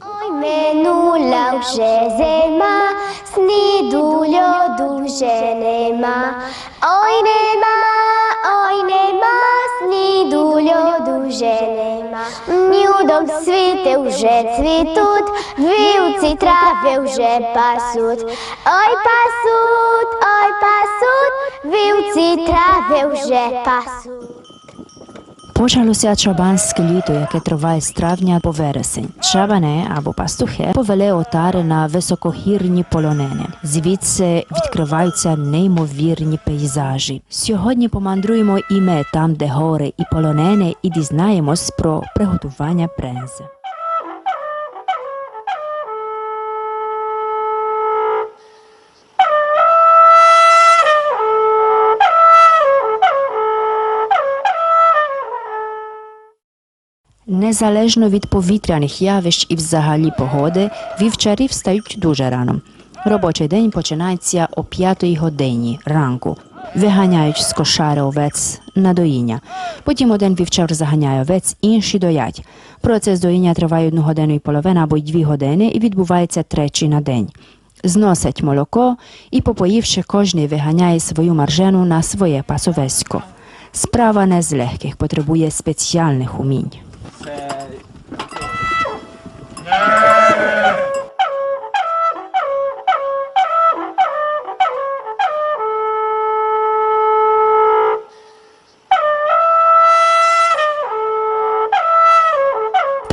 Oj, minula вже зима, сніду льоду вже нема. Ой, нема, ой, нема, сніду льоду вже нема. Нюдом світи вже цвітуть, вівці трави вже пасуть. Ой, пасуть, ой, пасуть, Вівці трави вже пасуть. Почалося чабанське літо, яке триває з травня по вересень. Чабани або пастухи повели отари на високогірні полонини. Звідси відкриваються неймовірні пейзажі. Сьогодні помандруємо і ми там, де гори і полонини, і дізнаємось про приготування брензи. Незалежно від повітряних явищ і взагалі погоди, вівчарі встають дуже рано. Робочий день починається о 5 годині ранку. Виганяють з кошари овець на доїння. Потім один вівчар заганяє овець, інші доять. Процес доїння триває одну годину і половину або й дві години і відбувається тричі на день. Зносять молоко і, попоївши, кожний виганяє свою маржену на своє пасовисько. Справа не з легких, потребує спеціальних умінь. Say. No.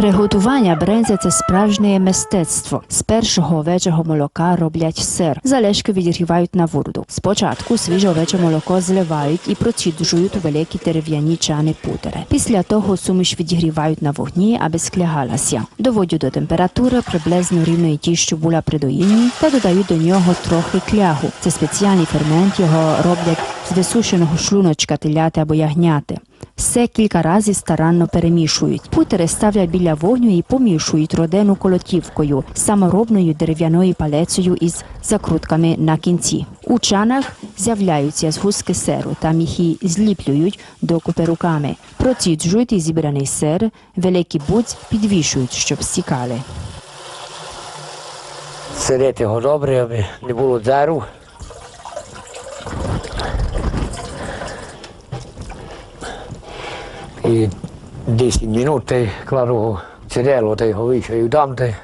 Приготування брензи це справжнє мистецтво. З першого овечого молока роблять сир. Залежки відігрівають на воду. Спочатку свіже овече молоко зливають і проціджують великі дерев'яні чани путери. Після того суміш відігрівають на вогні, аби склягалася. Доводять до температури приблизно рівної ті, що була при доїнні, та додають до нього трохи клягу. Це спеціальний фермент. Його роблять з висушеного шлуночка теляти або ягняти. Все кілька разів старанно перемішують. Путери ставлять біля вогню і помішують родину колотівкою, саморобною дерев'яною палецею із закрутками на кінці. У чанах з'являються згустки сиру, там їх зліплюють докупи руками. Проціджують і зібраний сир, великий будь підвішують, щоб стікали. Сидити його добре, аби не було дзеру. І 10 минут й кладу цирело та його вішаю дам та й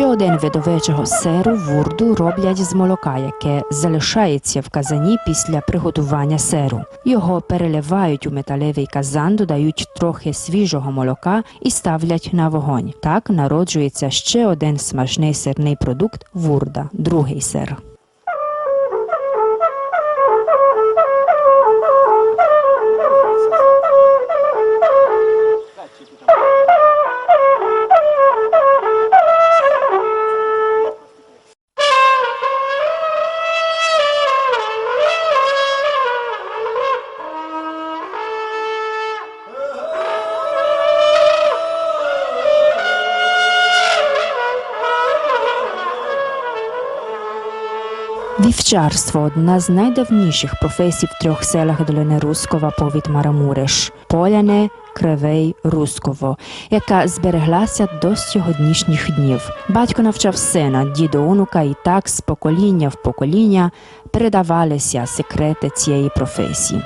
Ще один вид овечого сиру вурду роблять з молока, яке залишається в казані після приготування сиру. Його переливають у металевий казан, додають трохи свіжого молока і ставлять на вогонь. Так народжується ще один смачний сирний продукт вурда, другий сир. Вівчарство одна з найдавніших професій в трьох селах долини Рускова, повід Марамуриш, Поляне, Кривей, Русково, яка збереглася до сьогоднішніх днів. Батько навчав сина, дідо онука, і так з покоління в покоління передавалися секрети цієї професії.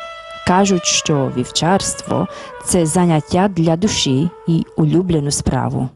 Кажуть, що вівчарство це заняття для душі і улюблену справу.